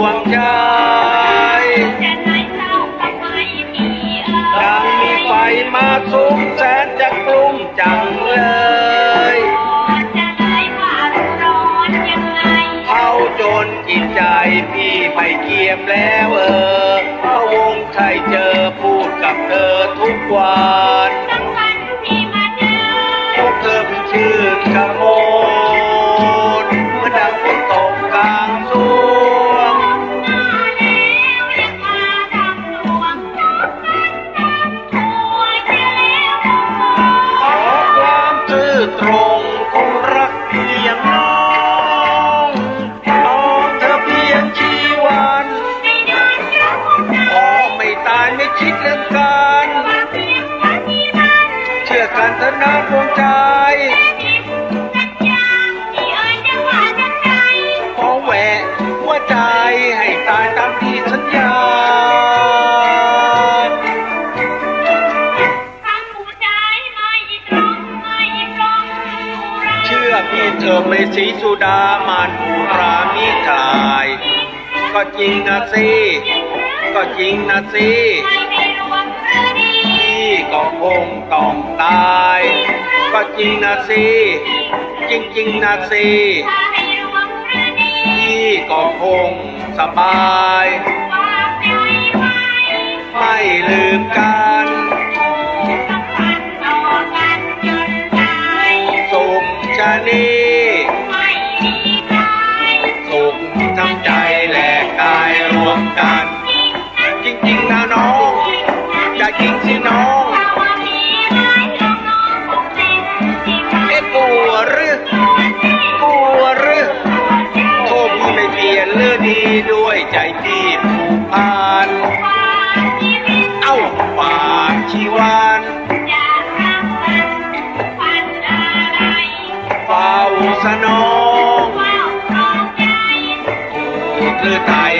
วงใจดังมีไฟมาสุมแสนจะกลุ้จังเลยจผ่าเจนจิตใจพี่ไม่เกียมแล้วเออพระวงใครเจอพูดกับเธอทุกวันายไม่คิดเรื่องกันมาเพียงวันที่มันเชื่อกันเถอะนะดวงใจที่สัญญาที่เอ่ยจะว่าจะใจขอแหวกหัวใจให้ตายตามที่สัญญาคำผู้ใจไม่ตรงไม่ตรงผู้รักเชื่อพี่เธอไม่สีสุดามานภูรามิกลาย ก็จริงนะสิ ก็จริงนะสิไม่ได้รวมหรือดีพี่ก็คงต้องตาย ก็จริงนะสิจริงจริงนะสิถ้าให้รวมหรือดีพี่ก็คงสบาย ไม่ลืมกัน หรือกลัวหรือโทษพี่ไม่เปลี่ยนเลือดีด้วยใจพี่ผูกพันความชีวิตเอ้าปากชีวันจะรักกันพันอะไรเฝ้าสนองเฝ้าครองใจผูกหรือไทย